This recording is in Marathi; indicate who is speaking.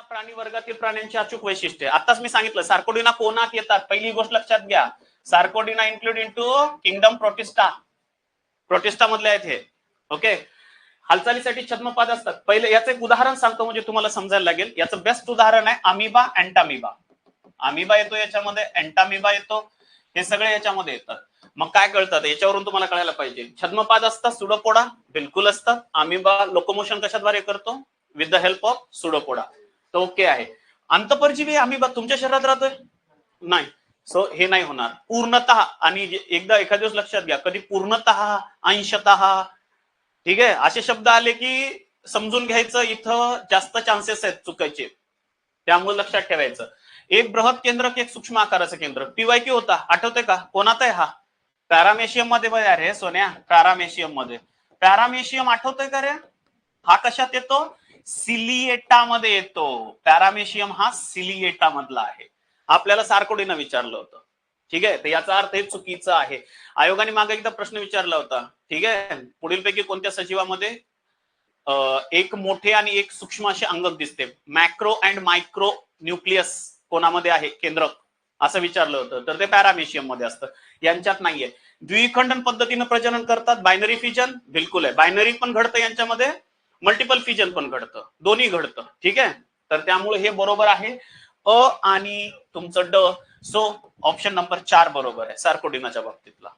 Speaker 1: सार्कोडिना प्राणी वर्गातील प्राण्यांची अचूक वैशिष्ट्ये? आताच मी सांगितलं सार्कोडिना कोणात येतात? पहिली गोष्ट लक्षात घ्या. Sarcodina include into kingdom Protista Protista मधले आहेत हे. ओके हालचालीसाठी छद्मपाद असतात. पहिले याचं एक उदाहरण सांगतो म्हणजे तुम्हाला समजायला लागेल. याचं बेस्ट उदाहरण आहे अमिबा अँटामिबा. अमिबा येतो याच्यामध्ये अँटामिबा येतो. हे सगळे याच्यामध्ये येतात. मग काय कळतात याच्यावरून तुम्हाला कळायला पाहिजे. छद्मपाद असतात सुडोपोडा. बिलकुल असतात अमिबा लोकोमोशन कशाद्वारे करतो? With the help of pseudopoda. तर ओके आहे. अंतपरजीवी आम्ही तुमच्या शरीरात राहतोय? नाही. सो हे नाही होणार. पूर्णतः आणि एकदा एखाद्या दिवस लक्षात घ्या कधी पूर्णतः अंशतः ठीक आहे? असे शब्द आले की समजून घ्यायचं इथं जास्त चान्सेस आहेत चुकायचे. त्यामुळे लक्षात ठेवायचं. एक बृहत केंद्रक एक सूक्ष्म आकाराचं केंद्र पीवायक्यू होता. आठवतंय का? कोणात आहे हा? पॅरामेशियममध्ये बघ अरे सोन्या. पॅरामेशियममध्ये पॅरामेशियम आठवतोय का रे? हा कशात येतो? सिलिएटामध्ये येतो. पॅरामेशियम हा सिलिएटा मधला आहे. आपल्याला सारकोडीनं विचारलं होतं. ठीक आहे? तर याचा अर्थ हे चुकीचा आहे. आयोगाने मागे एकदा प्रश्न विचारला होता. ठीक आहे? पुढीलपैकी कोणत्या सजीवामध्ये एक मोठे आणि एक सूक्ष्म असे अंगक दिसते? मॅक्रो अँड मायक्रो न्यूक्लियस कोणामध्ये आहे? केंद्रक असं विचारलं होतं. तर ते पॅरामेशियममध्ये असतं. यांच्यात नाहीये. द्विखंडन पद्धतीनं प्रजनन करतात. बायनरी फिजन बिलकुल आहे. बायनरी पण घडतं यांच्यामध्ये. मल्टिपल फिजन पण घडतं. दोन्ही घडतं. ठीक आहे? तर त्यामुळे हे बरोबर आहे. अ आणि तुमचं ड. सो ऑप्शन नंबर चार बरोबर आहे. सार्कोडिनाच्या बाबतीतला.